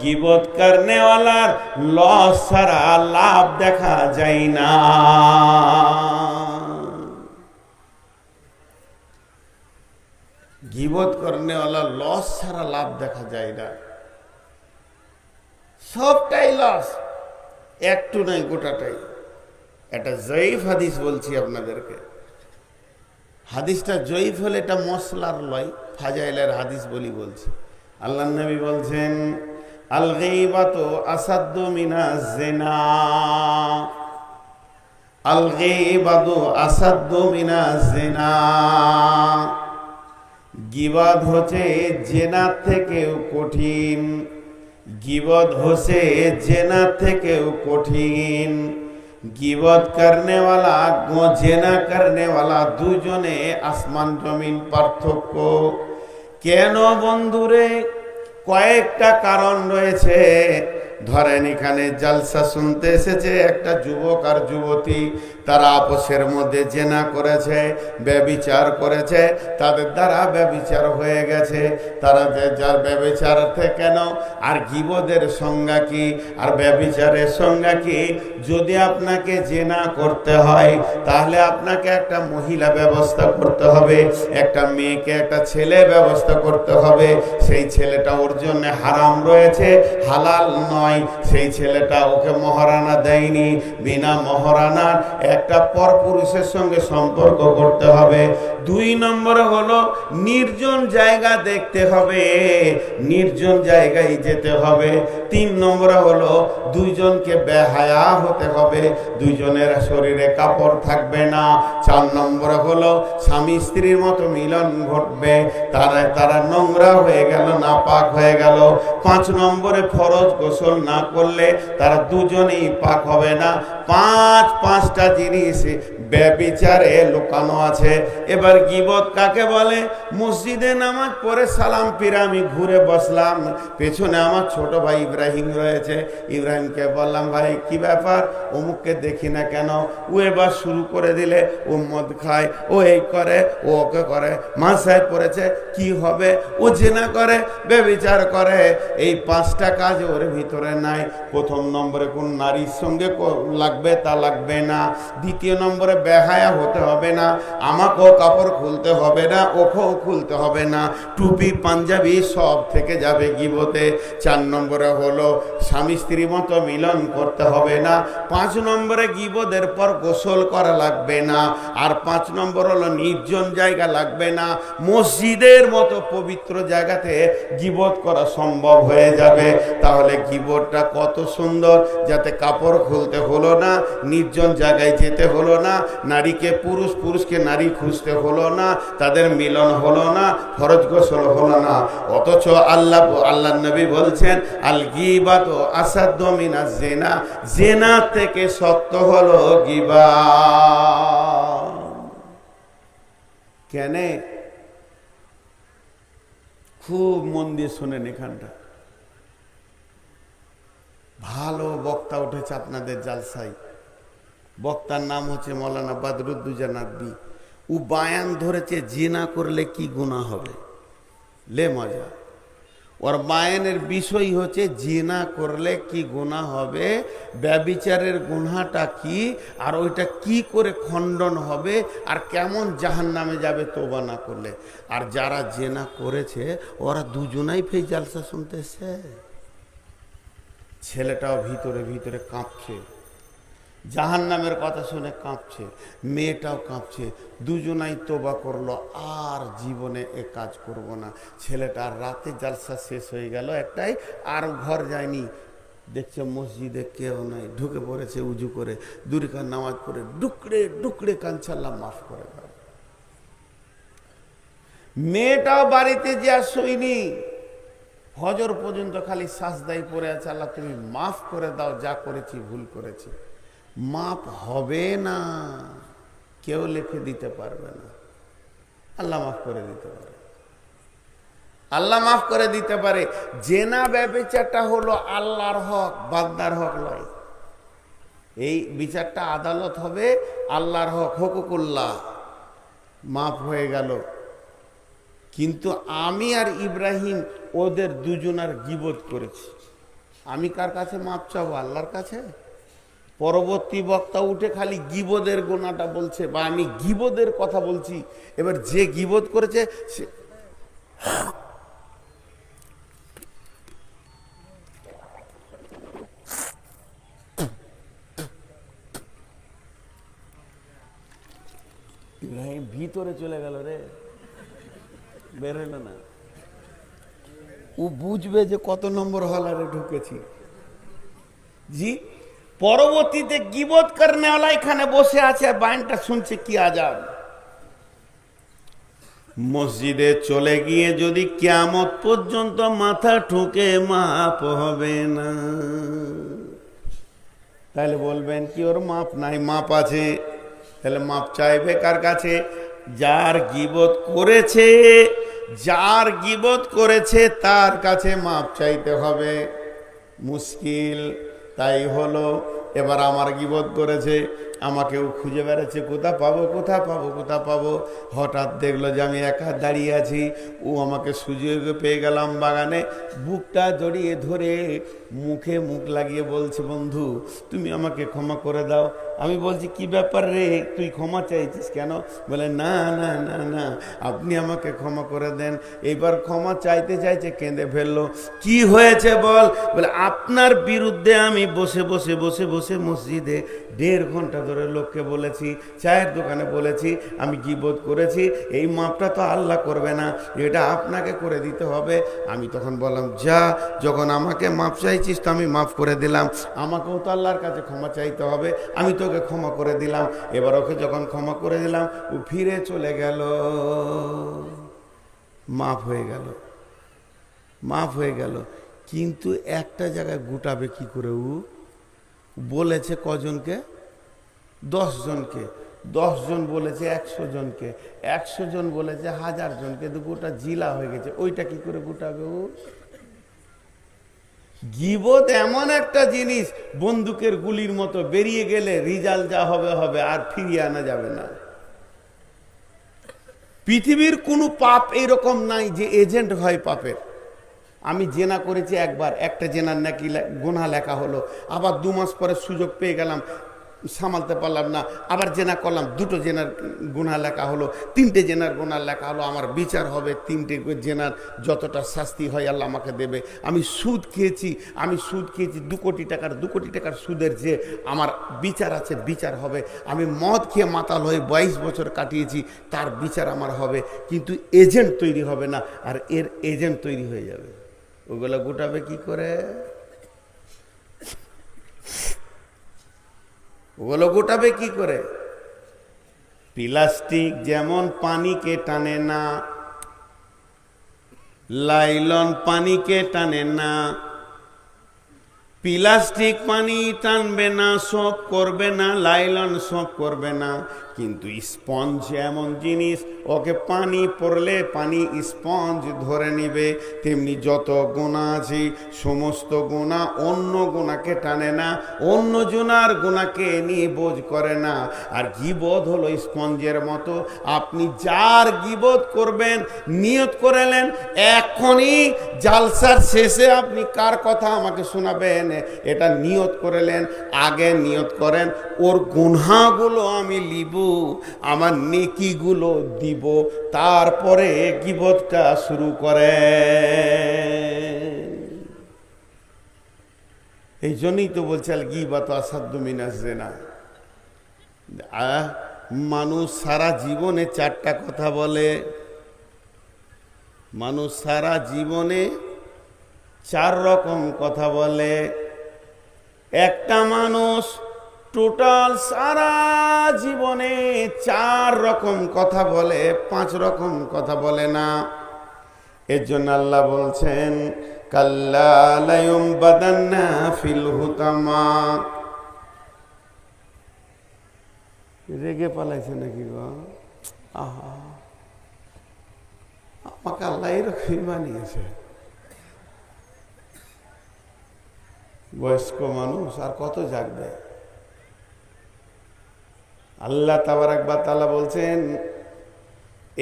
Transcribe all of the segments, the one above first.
গিবত করনেওয়ালার লস ছাড়া লাভ দেখা যায় না। গিবত করনেওয়ালার লস ছাড়া লাভ দেখা যায় না। সবটাই লস, একটু নাই গোটাটাই। একটা জয়ীফ হাদিস বলছি আপনাদেরকে। হাদিসটা জয়ীফ হলে এটা মশলার লয়, ফাজাইলের হাদিস বলি বলছি। আল্লাহ নবী বলছেন আল গেইবাত আসাদ্দ মিনা জেনা আল গেইবাত আসাদ্দ মিনা জেনা গিবাদ হচ্ছে জেনার থেকেও কঠিন। গিবদ হচ্ছে জেনা থেকেও কঠিন। গিবদ করনেওয়ালা জেনা করনেওয়ালা দুজনে আসমান জমিন পার্থক্য। কেন বন্ধুরে কয়েকটা কারণ রয়েছে। ধরেন এখানে জালসা শুনতে এসেছে, একটা যুবক আর যুবতী, তারা আপসের মধ্যে জেনা করেছে, ব্যবিচার করেছে, তাদের দ্বারা ব্যবিচার হয়ে গেছে। তারা যার ব্যবিচার কেন? আর গিবদের সংজ্ঞা কি? আর ব্যবিচারের সংজ্ঞা কি? যদি আপনাকে জেনা করতে হয়, তাহলে আপনাকে একটা মহিলা ব্যবস্থা করতে হবে, একটা মেয়েকে, একটা ছেলে ব্যবস্থা করতে হবে। সেই ছেলেটা ওর জন্য হারাম রয়েছে, হালাল নয়। সেই ছেলেটা ওকে মহারানা দেয়নি। বিনা মহারানার একটা পরপুরুষের সঙ্গে সম্পর্ক করতে হবে। দুই নম্বরে হলো, নির্জন জায়গা দেখতে হবে, নির্জন জায়গায় যেতে হবে। তিন নম্বরে হলো, দুইজনকে বেহায়া হতে হবে, দুইজনের শরীরে কাপড় থাকবে না। চার নম্বরে হলো, স্বামী স্ত্রীর মতো মিলন ঘটবে, তারা তারা নোংরা হয়ে গেল না পাক হয়ে গেল। পাঁচ নম্বরে ফরজ গোসল না করলে তারা দুজনেই পাক হবে না। পাঁচ পাঁচটা জিনিস ব্যবিচারে লুকানো আছে। এবার গিবত কাকে বলে? মসজিদে নামাজ পরে সালাম ফিরে আমি ঘুরে বসলাম। পেছনে আমার ছোট ভাই ইব্রাহিম রয়েছে। ইব্রাহিমকে বললাম, ভাই, কি ব্যাপার? অমুককে দেখি না কেন? ও এবার শুরু করে দিলে ও মদ খায়, ও এই করে, ও ওকে করে। মাসায় পড়েছে, কি হবে? ও জেনা করে, বেবিচার করে। এই পাঁচটা কাজ ওর ভিতরে নাই। প্রথম নম্বরে কোন নারীর সঙ্গে লাগবে তা লাগবে না। দ্বিতীয় নম্বরে বেহায়া হতে হবে না। আমাকেও কাপড় খুলতে হবে না, ওকেও খুলতে হবে না। টুপি, পাঞ্জাবি সব থেকে যাবে গিবতে। চার নম্বরে হলো, স্বামী স্ত্রী মতো মিলন করতে হবে না। পাঁচ নম্বরে গিবদের পর গোসল করা লাগবে না। আর পাঁচ নম্বর হলো, নির্জন জায়গা লাগবে না। মসজিদের মতো পবিত্র জায়গাতে গিবত করা সম্ভব হয়ে যাবে। তাহলে গিবতটা কত সুন্দর, যাতে কাপড় খুলতে হলো না, নির্জন জায়গায় যেতে হলো না। নারীকে পুরুষ, পুরুষকে নারী খুঁজতে হলো না, তাদের মিলন হলো না, ফরজ গোসল হলো না। অথচ আল্লাহ আল্লাহ নবী বলছেন আল গিবাত আসাদ্দ মিনা জেনা জেনা থেকে শক্ত হলো গিবা। কেন? খুব মন দিয়ে শোনেন এখানটা। ভালো বক্তা উঠেছে আপনাদের জালসাই বক্তার নাম হচ্ছে মৌলানা বাদরুদ্দুজা নাকবি ও বায়ান ধরেছে, জিনা করলে কি গুণা হবে? লে মজা। ওর বায়ানের বিষয় হচ্ছে, জিনা করলে কি গুণা হবে? ব্যবিচারের গুণাটা কি? আর ওইটা কি করে খণ্ডন হবে? আর কেমন জাহান নামে যাবে তোবা না করলে? আর যারা জেনা করেছে, ওরা দুজনাই ফেই জালসা শুনতেছে। ছেলেটাও ভিতরে ভিতরে কাঁপছে। জাহান নামের কথা শুনে কাঁপছে, মেয়েটাও কাঁপছে। দুজনাই তোবা করল, আর জীবনে এ কাজ করব না। ছেলেটা রাতে জালসা শেষ হয়ে গেল একটাই, আর ঘর যায়নি। দেখছে মসজিদে কেউ নাই, ঢুকে পড়েছে উজু করে। দুরিকার নামাজ পড়ে ডুকড়ে ডুকরে কাঞ্চাল্লাহ মাফ করে দাও। মেয়েটাও বাড়িতে যে আর শোয়নি হজর পর্যন্ত খালি সাজদাই পড়ে আছে, আল্লাহ তুমি মাফ করে দাও, যা করেছি ভুল করেছি। মাপ হবে না। কেউ লেখে দিতে পারবে না। আল্লাহ মাফ করে দিতে পারে। আল্লাহ মাফ করে দিতে পারে। জেনা ব্যবচারটা হলো আল্লাহর হক বাগদার হক নয়। এই বিচারটা আদালত হবে আল্লাহর হক, হকুকুল্লাহ। মাফ হয়ে গেল। কিন্তু আমি আর ইব্রাহিম ওদের দুজনার গিবত করেছি। আমি কার কাছে মাপ চাবো? আল্লাহর কাছে? পরবর্তী বক্তা উঠে খালি গিবদের গোনাটা বলছে বা আমি গিবদের কথা বলছি। এবার যে গিবত করেছে, সে ভিতরে চলে গেল রে। বেরোলো না। ও বুঝবে যে কত নম্বর হলারে ঢুকেছি। জি? পরবর্তীতে গিবত করনেওয়ালা এখানে বসে আছে আর বাইনটা শুনছে, কি আজাব? মসজিদে চলে গিয়ে যদি কিয়ামত পর্যন্ত মাথা ঠুকে মাপ হবে না। তাহলে বলবেন কি, ওর মাপ নাই, মাপ আছে। তাহলে মাপ চাইবে কার কাছে? যার গিবত করেছে, যার গিবত করেছে তার কাছে মাপ চাইতে হবে। মুশকিল। তাই হলো এবার আমার গিবত করেছে। আমাকেও খুঁজে বেড়াচ্ছে, কোথা পাবো কোথা পাবো কোথা পাবো? হঠাৎ দেখল যে আমি একা দাঁড়িয়ে আছি। ও আমাকে সুযোগ পেয়ে গেলাম বাগানে। বুকটা জড়িয়ে ধরে মুখে মুখ লাগিয়ে বলছে, বন্ধু, তুমি আমাকে ক্ষমা করে দাও। আমি বলছি, কি ব্যাপার রে? তুই ক্ষমা চাইছিস কেন? বলে, না না না না, আপনি আমাকে ক্ষমা করে দেন। এইবার ক্ষমা চাইতে চাইছে কেঁদে ফেলল, কি হয়েছে বল? বলে, আপনার বিরুদ্ধে আমি বসে বসে বসে বসে মসজিদে দেড় ঘণ্টা ধরে লোককে বলেছি, চায়ের দোকানে বলেছি, আমি গিবোধ করেছি, এই মাপটা তো আল্লাহ করবে না, এটা আপনাকে করে দিতে হবে। আমি তখন বললাম, যা, যখন আমাকে মাপ চাইছিস তো আমি মাফ করে দিলাম, আমাকেও তো আল্লাহর কাছে ক্ষমা চাইতে হবে, আমি তোকে ক্ষমা করে দিলাম। এবার ওকে যখন ক্ষমা করে দিলাম, ও ফিরে চলে গেল। মাফ হয়ে গেল। মাফ হয়ে গেল। কিন্তু একটা জায়গায় গুটাবে কি করে ও বলেছে কজনকে? জনকে, দশ জন বলেছে একশো জনকে, একশো জন বলেছে হাজার জনকে তো গোটা জিলা হয়ে গেছে। ওইটা কি করে গোটাবে ও? গিবত এমন একটা জিনিস, বন্দুকের গুলির মতো বেরিয়ে গেলে রিজাল্ট যা হবে হবে, আর ফিরিয়ে আনা যাবে না। পৃথিবীর কোনো পাপ এরকম নাই যে এজেন্ট হয় পাপের। আমি জেনা করেছি একবার, একটা জেনার নাকি গোনা লেখা হলো। আবার দু মাস পরে সুযোগ পেয়ে গেলাম সামালতে পারলাম না। আবার জেনা করলাম, দুটো জেনার গোনা লেখা হলো, তিনটে জেনার গোনা লেখা হলো, আমার বিচার হবে, তিনটে জেনার যতটা শাস্তি হয় আল্লাহ আমাকে দেবে। আমি সুদ খেয়েছি, আমি সুদ খেয়েছি, দু কোটি টাকার, দু কোটি টাকার সুদের যে আমার বিচার আছে, বিচার হবে। আমি মদ খেয়ে মাতাল হয়ে বাইশ বছর কাটিয়েছি, তার বিচার আমার হবে। কিন্তু এজেন্ট তৈরি হবে না, আর এর এজেন্ট তৈরি হয়ে যাবে। ওগুলো গোটাবে কি করে? ওগুলো গোটাবে কি করে? প্লাস্টিক যেমন পানিকে টানে না, লাইলন পানিকে টানে না, প্লাস্টিক পানি টানবে না, সব করবে না, লাইলন সব করবে না। কিন্তু স্পঞ্জ এমন জিনিস, ওকে পানি পড়লে পানি স্পঞ্জ ধরে নিবে। তেমনি যত গোনা আছে, সমস্ত গোনা অন্য গোনাকে টানে না, অন্য জোনার গোনাকে নিয়ে বোঝ করে না। আর গিবোধ হলো স্পঞ্জের মতো। আপনি যার গিবোধ করবেন, নিয়ত করেলেন এখনই জালসার শেষে আপনি কার কথা আমাকে শোনাবেন? এটা নিয়ত করেলেন আগে নিয়ত করেন, ওর গুনহাগুলো আমি লিব। আমার নেকিগুলো দিব, তারপরে গিবতটা শুরু করে এই জন্যই তো বলছে, আল গিবাত আসাধ্য মিনাস না মানুষ সারা জীবনে চারটা কথা বলে। মানুষ সারা জীবনে চার রকম কথা বলে। একটা মানুষ টোটাল সারা জীবনে চার রকম কথা বলে, পাঁচ রকম কথা বলে না। এর জন্য আল্লাহ বলছেন কাল্লায়ম বাদান্না ফিল হুতামা। রেগে পালাইছে নাকি গো? আহা। আমাকে আল্লাহ এরকমই বানিয়েছে। বয়স্ক মানুষ আর কত জাগবে? আল্লাহ তাবার একবার তালা বলছেন,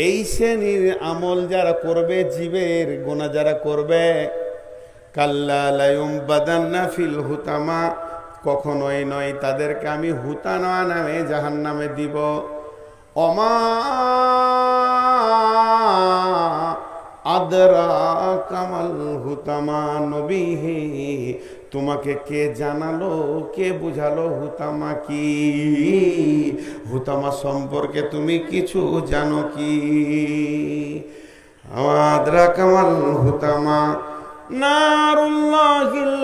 এই শ্রেণির আমল যারা করবে, জীবের গোনা যারা করবে, কাল্লা লায়ুম বাদান্না ফিল হুতামা, কখনোই নয়, তাদেরকে আমি হুতানা নামে জাহান নামে দিব। অমা আদরা কামাল হুতামা নবী তোমাকে কে জানালো, কে বুঝালো হুতামা কি? হুতামা সম্পর্কে তুমি কিছু জানো কি? আদরা কামাল হুতামা নারুল্লাহিল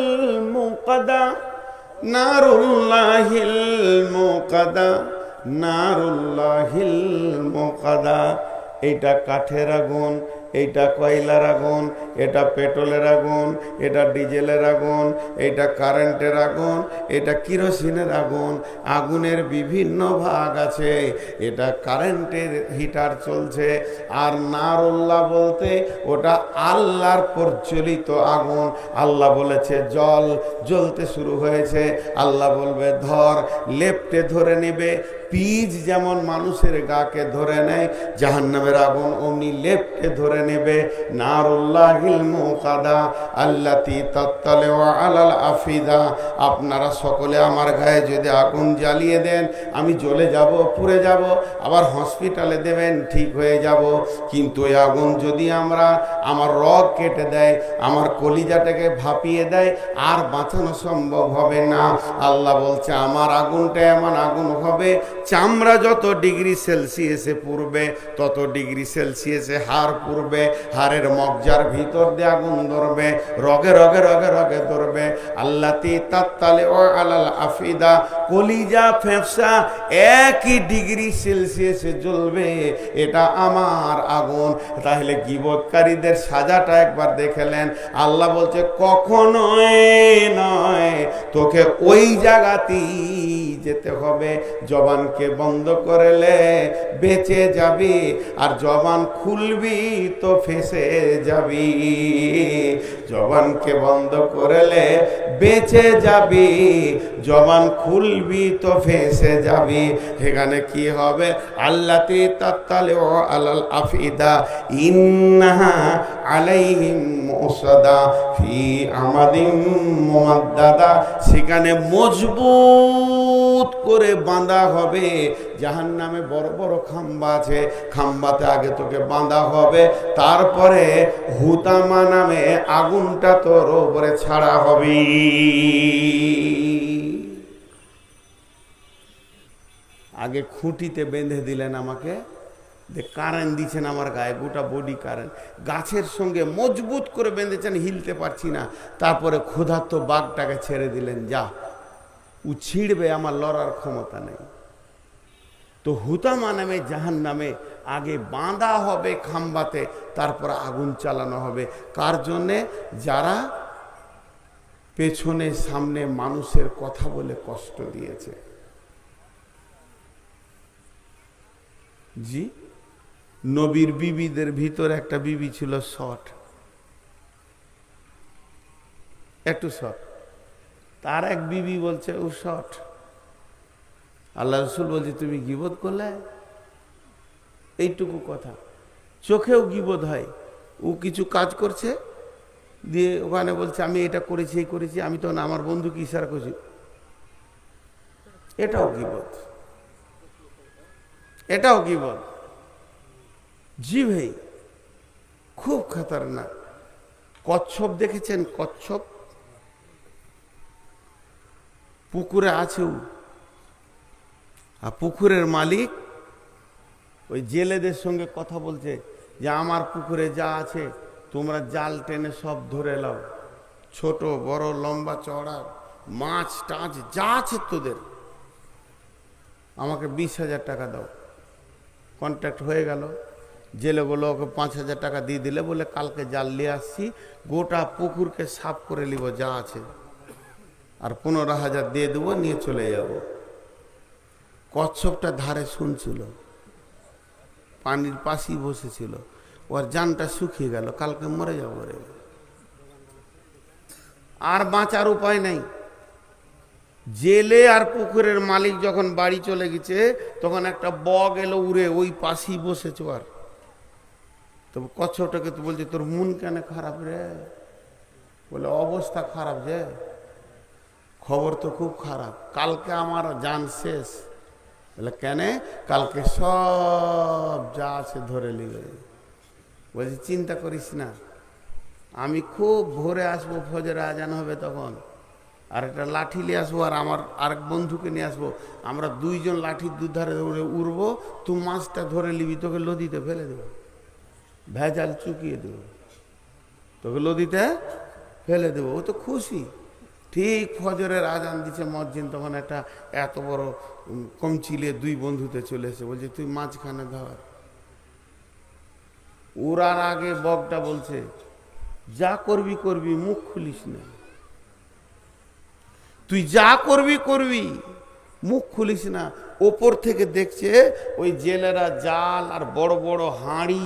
মুকাদা নারুল্লাহিল মুকাদা নারুল্লাহিল মুকাদা। এইটা কাঠের আগুন এইটা কয়লার আগুন, এটা পেট্রোলের আগুন, এটা ডিজেলের আগুন এটা কারেন্টের আগুন, এটা কিরোসিনের আগুন, আগুনের বিভিন্ন ভাগ আছে। এটা কারেন্টের হিটার চলছে। আর নারুল্লাহ বলতে ওটা আল্লাহর প্রচলিত আগুন। আল্লাহ বলেছে, জল জ্বলতে শুরু হয়েছে। আল্লাহ বলবে, ধর, লেপটে ধরে নেবে। পিজ যেমন মানুষের গাকে ধরে নেয়, জাহান্নামের আগুন অমনি লেপটে ধরে নেবে। নারুল্লাহিল মুকাদা আল্লাতি তত্তালে আলাল আফিদা। আপনারা সকলে আমার গায়ে যদি আগুন জ্বালিয়ে দেন, আমি জ্বলে যাব, পুড়ে যাব, আবার হসপিটালে দেবেন, ঠিক হয়ে যাব। কিন্তু এই আগুন যদি আমরা, আমার রগ কেটে দেয়, আমার কলিজাটাকে ভাপিয়ে দেয়, আর বাঁচানো সম্ভব হবে না। আল্লাহ বলছে, আমার আগুনটা এমন আগুন হবে চামড়া যত ডিগ্রি সেলসিয়াসে পড়বে, তত ডিগ্রি সেলসিয়াসে হার পড়বে হারের মগজার ভিতর দিয়ে আগুন ধরবে, রগে রগে রগে রগে ধরবে। আল্লাতি তাত্তালে ও আলাল আফিদা কলিজা ফেফসা একই ডিগ্রি সেলসিয়াসে জ্বলবে, এটা আমার আগুন। তাহলে গিবৎকারীদের সাজাটা একবার দেখেলেন আল্লাহ বলছে, কখনোই নয়, তোকে ওই জায়গাতেই যেতে হবে। জবানকে বন্ধ করেলে বেঁচে যাবি, আর জবান খুলবি তো ফেসে যাবি। জবানকে বন্ধ করলে বেঁচে যাবি, জবান খুলবি তো ফেসে যাবি। সেখানে কি হবে? আল্লাতি তাত্তালে ও আলাল আফিদা, ইন্নাহা আলাইহিম মুসাদা, ফি আমাদিম মুমাদ্দাদা। সেখানে মজবুত করে বাঁধা হবে। জাহান নামে বড় বড় খাম্বা আছে। খাম্বাতে আগে তোকে বাঁধা হবে। তারপরে হুতামা নামে আগুনটা তোর উপরে ছাড়া হবে আগে খুঁটিতে বেঁধে দিলেন আমাকে। যে কারেন্ট দিচ্ছেন আমার গায়ে, গোটা বডি কারেন্ট। গাছের সঙ্গে মজবুত করে বেঁধেছেন, হিলতে পারছি না। তারপরে ক্ষুধার্ত বাঘটাকে ছেড়ে দিলেন, যা। ও ছিঁড়বে আমার লড়ার ক্ষমতা নেই তো হুতামা নামে জাহান নামে আগে বাঁধা হবে খাম্বাতে তারপর আগুন চালানো হবে কার জন্যে যারা পেছনে সামনে মানুষের কথা বলে কষ্ট দিয়েছে জি নবীর বিবিদের ভিতর একটা বিবি ছিল শট একটু শর্ট তার এক বিবি বলছে, ও শট। আল্লাহ রসুল বলছে, তুমি গিবোধ করলে? এইটুকু কথা। চোখেও গিবোধ হয়। ও কিছু কাজ করছে, দিয়ে ওখানে বলছে, আমি এটা করেছি, এই করেছি, আমি তখন আমার বন্ধুকে ইশারা করছি। এটাও গিবোধ এটাও গিবোধ জি ভাই খুব খাতারনাক। কচ্ছপ দেখেছেন? কচ্ছপ পুকুরে আছেও। আর পুকুরের মালিক ওই জেলেদের সঙ্গে কথা বলছে যে, আমার পুকুরে যা আছে, তোমরা জাল টেনে সব ধরে লাও ছোট, বড়, লম্বা চড়া মাছ টাছ যা আছে তোদের। আমাকে বিশ হাজার টাকা দাও। কন্ট্যাক্ট হয়ে গেল। জেলেগুলো ওকে পাঁচ হাজার টাকা দিয়ে দিলে বলে কালকে জাল নিয়ে আসছি। গোটা পুকুরকে সাফ করে নিব যা আছে। আর পনেরো হাজার দিয়ে দেবো, নিয়ে চলে যাব। কচ্ছপটা ধারে শুনছিল। পানির পাশেই বসেছিল। ওর জানটা শুকিয়ে গেল, কালকে মরে যাব রে। আর বাঁচার উপায় নাই। জেলে আর পুকুরের মালিক যখন বাড়ি চলে গেছে, তখন একটা বগ এলো উড়ে, ওই পাশেই বসেছে আর। তো কচ্ছপটাকে তো বলছে, তোর মন কেন খারাপ রে? বলে, অবস্থা খারাপ যে। খবর তো খুব খারাপ। কালকে আমার জান শেষ। বলে, কেন? কালকে সব যা আছে ধরে নিবে। বলছি, চিন্তা করিস না। আমি খুব ভোরে আসব, ফজরে আজান হবে তখন। আর একটা লাঠি নিয়ে আসব আর আমার আরেক বন্ধুকে নিয়ে আসব। আমরা দুইজন লাঠির দুধারে ধরে উড়বো তুই মাছটা ধরে নিবি, তোকে নদীতে ফেলে দেবো। ভেজাল চুকিয়ে দেবো। তোকে নদীতে ফেলে দেবো। ও তো খুশি। ঠিক ফজরের আজান দিচ্ছে মসজিদ, তখন একটা এত বড় কমচিলে দুই বন্ধুতে চলে এসে বলছে, তুই মাঝখানে ধর উড়ার আগে বকটা বলছে, যা করবি করবি, মুখ খুলিস না। তুই যা করবি করবি, মুখ খুলিস না। ওপর থেকে দেখছে, ওই জেলেরা জাল আর বড় বড় হাঁড়ি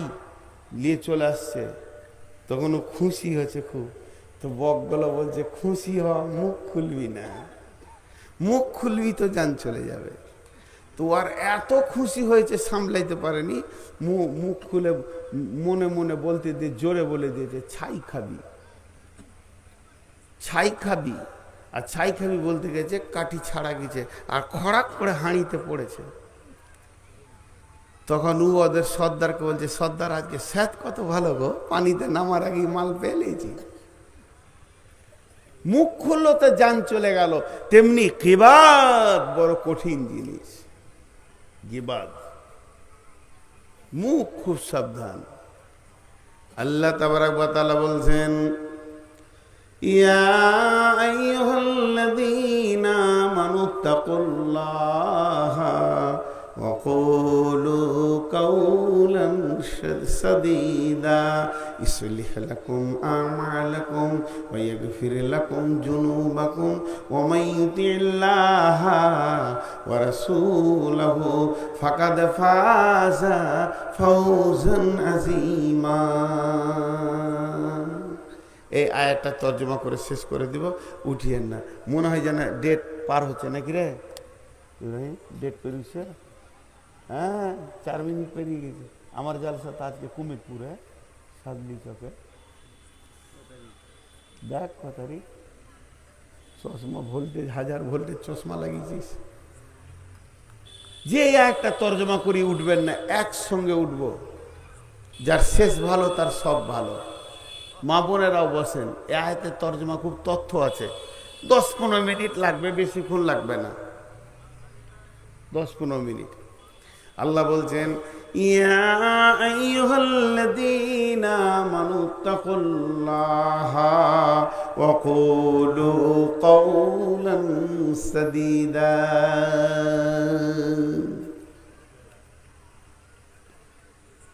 নিয়ে চলে আসছে। তখন খুশি হয়েছে খুব। তো বকগুলো বলছে, খুশি হ, মুখ খুলবি না। মুখ খুলবি তো যান চলে যাবে। তো আর এত খুশি হয়েছে, সামলাইতে পারেনি। মুখ খুলে মনে মনে বলতে দিয়ে জোরে বলে দিয়েছে, ছাই খাবি। ছাই খাবি। আর ছাই খাবি বলতে গেছে, কাঠি ছাড়া গেছে। আর খড়াক করে হাঁড়িতে পড়েছে। তখন ও ওদের সর্দারকে বলছে, সর্দার, আজকে স্যাত কত ভালো গো, পানিতে নামার আগে মাল পেলেছি মুখ খুললো, তো যান চলে গেল। তেমনি কিবাদ বড় কঠিন জিনিস। গিবাদ। মুখ খুব সাবধান। আল্লাহ তাবারাক ওয়া তাআলা বলছেন, ইয়া লাকুম আমালাকুম ওয়া ইয়াগফির লাকুম যুনুবাকুম ওয়া মান ইউতিল্লাহা ওয়া রাসূলাহু ফাকাদ ফাজা ফাওজান আযীমা এই আয়াতটা তর্জমা করে শেষ করে দিব, উঠিয়েন না। মনে হয় যেন ডেট পার হচ্ছে নাকি রে? ডেট পেরিয়েছে? হ্যাঁ চার মিনিট পেরিয়ে গেছে। আমার জালসা তো আজকে কুমিরপুর সাদলি চকে। দেখ ক তারিখ চশমা ভোল্টেজ হাজার ভোল্টেজ চশমা লাগিয়েছিস। যে একটা তর্জমা করি উঠবেন না, একসঙ্গে উঠবো। যার শেষ ভালো, তার সব ভালো। মা বোনেরাও বসেন, এ আয়তের তর্জমা খুব তথ্য আছে। দশ পনেরো মিনিট লাগবে, বেশিক্ষণ লাগবে না। দশ পনেরো মিনিট। আল্লাহ বলছেন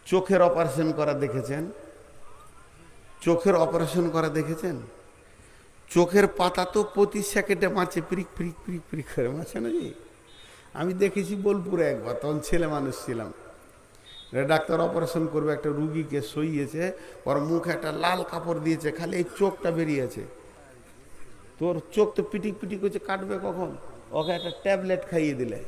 চোখের অপারেশন করা দেখেছেন? চোখের অপারেশন করা দেখেছেন? চোখের পাতা তো প্রতি সেকেন্ডে মাছে প্রিক প্রিক প্রিক প্রিক করে মাছে না আমি দেখেছি বোলপুরে একবার, তখন ছেলে মানুষ ছিলাম। ডাক্তার অপারেশন করবে, একটা রুগীকে সইয়েছে, ওর মুখে একটা লাল কাপড় দিয়েছে, খালি এই চোখটা বেরিয়েছে। তোর চোখ তো পিটিক পিটিক করছে কাটবে কখন? ওকে একটা ট্যাবলেট খাইয়ে দিলে।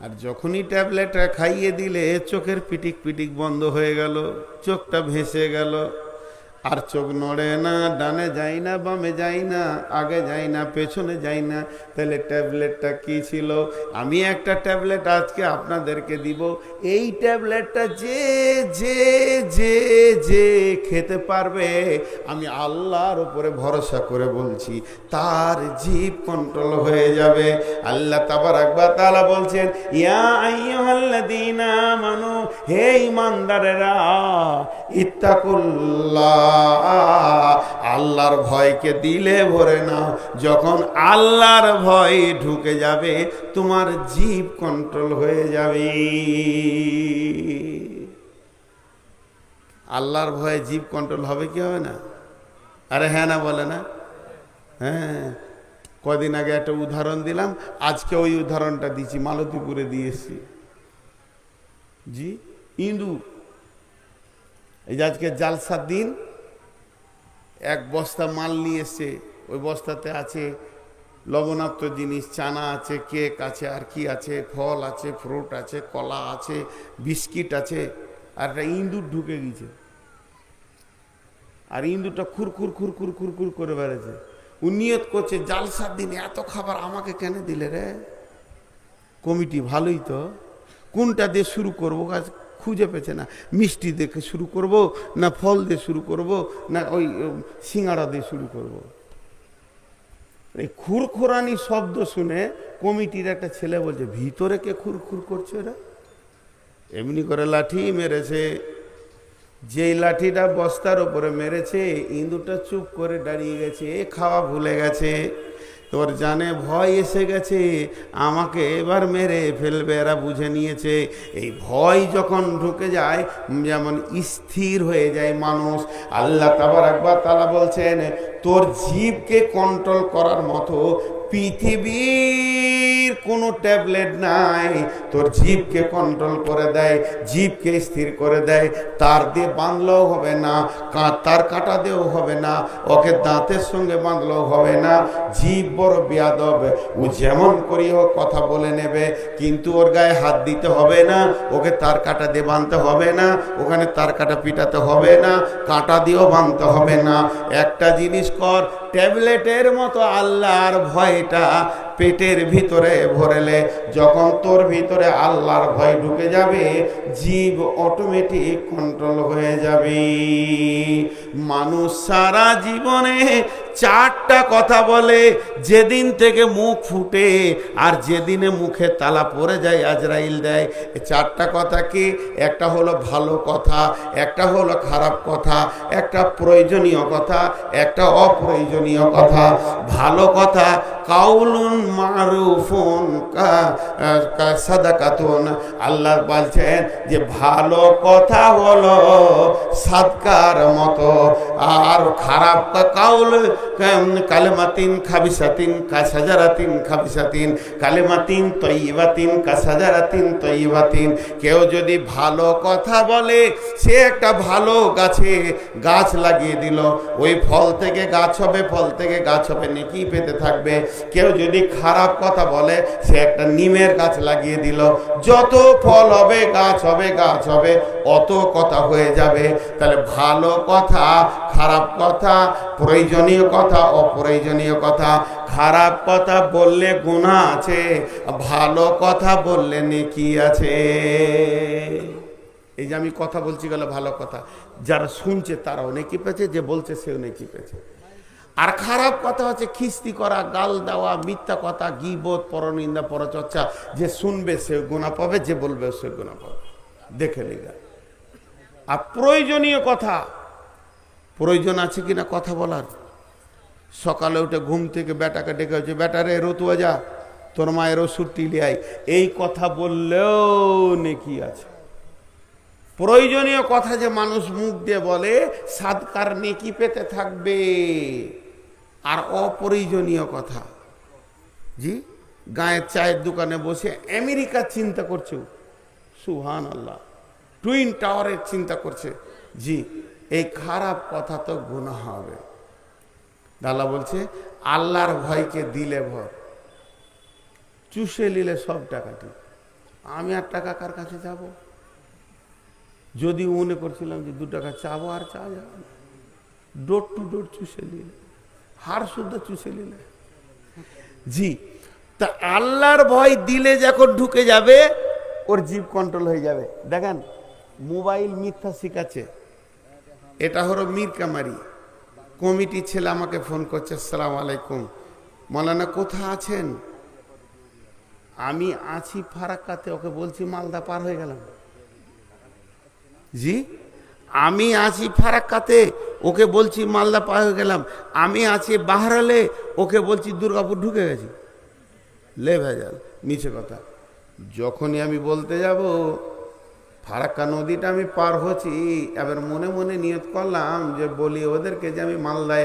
আর যখনই ট্যাবলেটটা খাইয়ে দিলে, চোখের পিটিক পিটিক বন্ধ হয়ে গেল, চোখটা ভেসে গেল। আর চোখ নড়ে না, ডানে যাই না, বামে যাই না, আগে যাই না, পেছনে যাই না, তাহলে ট্যাবলেটটা কি ছিল? আমি একটা ট্যাবলেট আজকে আপনাদেরকে দিব। এই ট্যাবলেটটা যে যে যে যে খেতে পারবে, আমি আল্লাহর উপরে ভরসা করে বলছি, তার জীব কন্ট্রোল হয়ে যাবে। আল্লাহ তাবারাক একবার তালা বলছেন, ইয়া আমানু, হে ঈমানদারেরা, ইত্তাকুল্লাহ। আল্লাহর ভয়কে দিলে ভরে নাও যখন আল্লাহর ভয় ঢুকে যাবে, তোমার জীব কন্ট্রোল হয়ে যাবে। আল্লাহর ভয়ে জীব কন্ট্রোল হবে কি হবে না? আরে হ্যাঁ না বলে না। হ্যাঁ কদিন আগে একটা উদাহরণ দিলাম, আজকে ওই উদাহরণটা দিচ্ছি মালতীপুরে দিয়েছি। জি ইঁদুর এই যে আজকে জালসার দিন এক বস্তা মাল নিয়ে এসছে ওই বস্তাতে আছে লবণাক্ত জিনিস, চানা আছে, কেক আছে, আর কি আছে? ফল আছে, ফ্রুট আছে, কলা আছে, বিস্কিট আছে, আর একটা ইঁদুর ঢুকে গেছে। আর ইঁদুরটা খুরখুর খুরখুর খুর খুর খুর খুর করে বেড়েছে। ও নিয়ত করছে, জালসার দিনে এত খাবার আমাকে কেন দিলে রে? কমিটি ভালোই তো। কোনটা দিয়ে শুরু করব? খুঁজে পেছে না। মিষ্টি দেখে শুরু করব, না ফল দিয়ে শুরু করব, না ওই সিঙ্গাড়া দিয়ে শুরু করব। এই খুরখুরানি শব্দ শুনে কমিটির একটা ছেলে বলছে, ভিতরে কে খুরখুর করছে রে এমনি করে লাঠি মেরেছে। যেই লাঠিটা বস্তার উপরে মেরেছে, ইঁদুরটা চুপ করে দাঁড়িয়ে গেছে খাওয়া ভুলে গেছে। তোর জানে ভয় এসে গেছে, আমাকে এবার মেরে ফেলবে, এরা বুঝে নিয়েছে। এই ভয় যখন ঢুকে যায়, যেমন স্থির হয়ে যায় মানুষ। আল্লাহ তাবার একবার তালা বলছেন, তোর জীবকে কন্ট্রোল করার মতো পৃথিবীর কোনো ট্যাবলেট নাই। তোর জীবকে কন্ট্রোল করে দেয়, জীবকে স্থির করে দেয়। তার দিয়ে বাঁধলেও হবে না তার কাটা দিয়েও হবে না, ওকে দাঁতের সঙ্গে বাঁধলেও হবে না। জীব বড় বিয়াদব, ও যেমন করি হোক কথা বলে নেবে, কিন্তু ওর গায়ে হাত দিতে হবে না, ওকে তার কাটা দিয়ে বাঁধতে হবে না, ওখানে তার কাটা পিটাতে হবে না, কাঁটা দিয়েও বাঁধতে হবে না। একটা জিনিস কর, ট্যাবলেটের মতো আল্লাহর ভয়টা পেটের ভিতরে ভরেলে, যখন তোর ভিতরে আল্লাহর ভয় ঢুকে যাবে, জীব অটোমেটিক কন্ট্রোল হয়ে যাবে। মানুষ সারা জীবনে চারটা কথা বলে, যেদিন থেকে মুখ ফুটে আর যেদিনে মুখে তালা পড়ে যায়, আজরাইল দেয়। চারটা কথা কি? একটা হলো ভালো কথা, একটা হলো খারাপ কথা, একটা প্রয়োজনীয় কথা, একটা অপ্রয়োজনীয় কথা। ভালো কথা, কাউলুন মারুফুন সাদাকাতুন। আল্লাহ বলছেন যে, ভালো কথা হলো সাদকার মতো, আর খারাপ কাউল কালেমাতিন খাবিসাতিন কাসাজারাতিন খাবিসাতিন, কালেমাতিন তৈবাতিন কাসাজারাতিন তৈবাতিন কেউ যদি ভালো কথা বলে, সে একটা ভালো গাছে গাছ লাগিয়ে দিল। ওই ফল থেকে গাছ হবে, ফল থেকে গাছ হবে, নেকি পেতে থাকবে। কেউ যদি খারাপ কথা বলে, সে একটা নিমের গাছ লাগিয়ে দিল। যত ফল হবে, গাছ হবে গাছ হবে, অত কথা হয়ে যাবে। তাহলে ভালো কথা, খারাপ কথা, প্রয়োজনীয় অপ্রয়োজনীয় কথা। খারাপ কথা বললে গুণা আছে, ভালো কথা বললে নেকি আছে। এই যে আমি কথা বলছি গেলে ভালো কথা। যারা শুনছে তারাও নেকি পেয়েছে, যে বলছে সেও নেকি পেয়েছে। আর খারাপ কথা হচ্ছে খিস্তি করা, গাল দেওয়া, মিথ্যা কথা গিবোধ পরনিন্দা, পরচর্চা। যে শুনবে সে গুণা পাবে, যে বলবে সে গুণা পাবে। দেখে লিগা আর প্রয়োজনীয় কথা, প্রয়োজন আছে কিনা কথা বলার? সকালে উঠে ঘুম থেকে বেটাকে ডেকে হচ্ছে বেটারে রতুয়া যা, তোর মায়ের ওষুধ টিলিয়াই এই কথা বললেও নেকি আছে। প্রয়োজনীয় কথা যে মানুষ মুখ দিয়ে বলে, সাদকার নেকি পেতে থাকবে। আর অপ্রয়োজনীয় কথা, জি, গায়ের চায়ের দোকানে বসে আমেরিকার চিন্তা করছ। সুহান আল্লাহ টুইন টাওয়ারের চিন্তা করছে। জি, এই খারাপ কথা তো গুণা হবে। দালা বলছে, আল্লাহর ভয়কে দিলে ভর। চুষে নিলে সব টাকাটি আমি আর টাকা কার কাছে যাব যদি মনে করছিলাম যে দু টাকা চাবো আর চা যাবে ডোর টু ডোর চুষে নিলে হার শুদ্ধ চুষে নিলে। জি, তা আল্লাহর ভয় দিলে যখন ঢুকে যাবে, ওর জীব কন্ট্রোল হয়ে যাবে। দেখেন, মোবাইল মিথ্যা শিখাচ্ছে। এটা হলো মীর কামারি। কমিটি ছেলে আমাকে ফোন করছে, আসসালাম আলাইকুম। মৌলানা, কোথায় আছেন? আমি আছি ফারাক্কাতে, ওকে বলছি মালদা পার হয়ে গেলাম। জি? আমি আছি ফারাক্কাতে, ওকে বলছি মালদা পার হয়ে গেলাম। আমি আছি বাহারালে, ওকে বলছি দুর্গাপুর ঢুকে গেছি। লে ভেজাল নিচে কথা। যখনই আমি বলতে যাব ফারাক্কা নদীটা আমি পার হচ্ছি, এবার মনে মনে নিয়ত করলাম যে বলি ওদেরকে যে আমি মালদায়